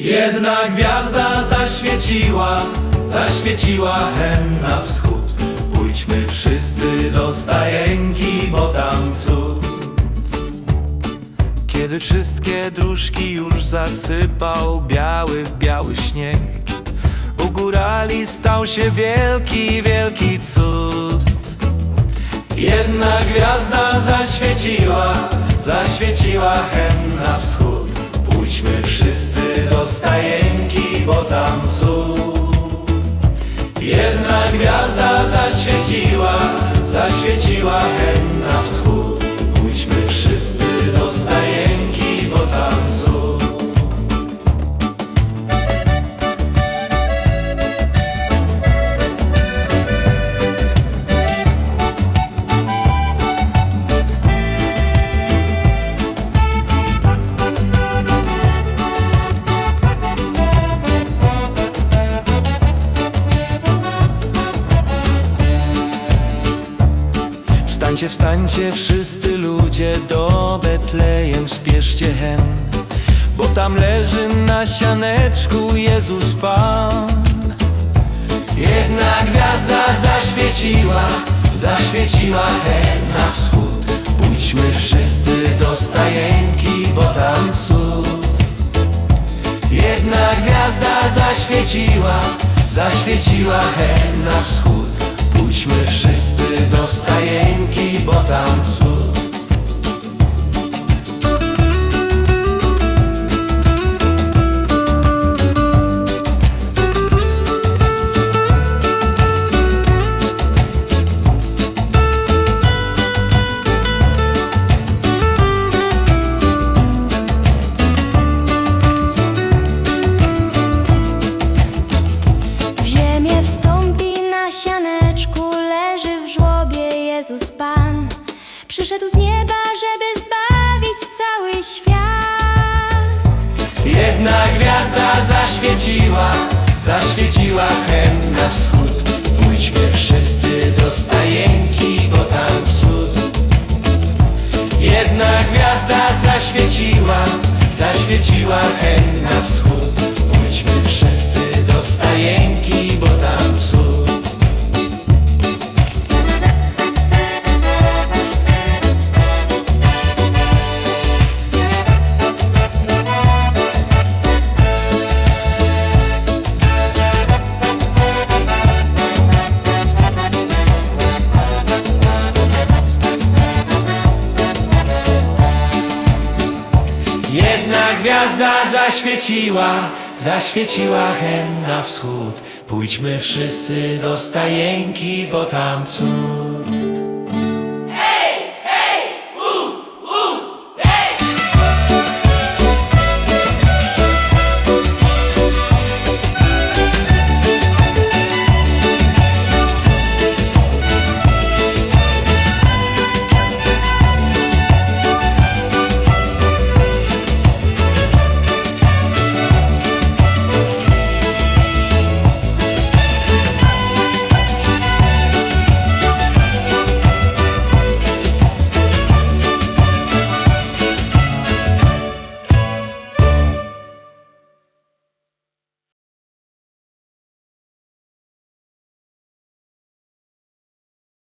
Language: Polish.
Jedna gwiazda zaświeciła, zaświeciła hen na wschód. Pójdźmy wszyscy do stajenki, bo tam cud. Kiedy wszystkie dróżki już zasypał biały, biały śnieg U górali stał się wielki, wielki cud Jedna gwiazda zaświeciła, zaświeciła hen na wschód Pójdźmy wszyscy do stajenki, bo tam cud. Jedna gwiazda zaświeciła, zaświeciła hen na wschód Wstańcie, wstańcie wszyscy ludzie do Betlejem spieszcie hen. Bo tam leży na sianeczku Jezus Pan. Jedna gwiazda zaświeciła, zaświeciła hen na wschód. Pójdźmy wszyscy do stajenki, bo tam cud. Jedna gwiazda zaświeciła, zaświeciła hen na wschód Jezus Pan. Przyszedł z nieba, żeby zbawić cały świat. Jedna gwiazda zaświeciła, zaświeciła hen na wschód Pójdźmy wszyscy do stajenki, bo tam cud Jedna gwiazda zaświeciła, zaświeciła hen gwiazda zaświeciła, zaświeciła hen na wschód. Pójdźmy wszyscy do stajenki, bo tam cud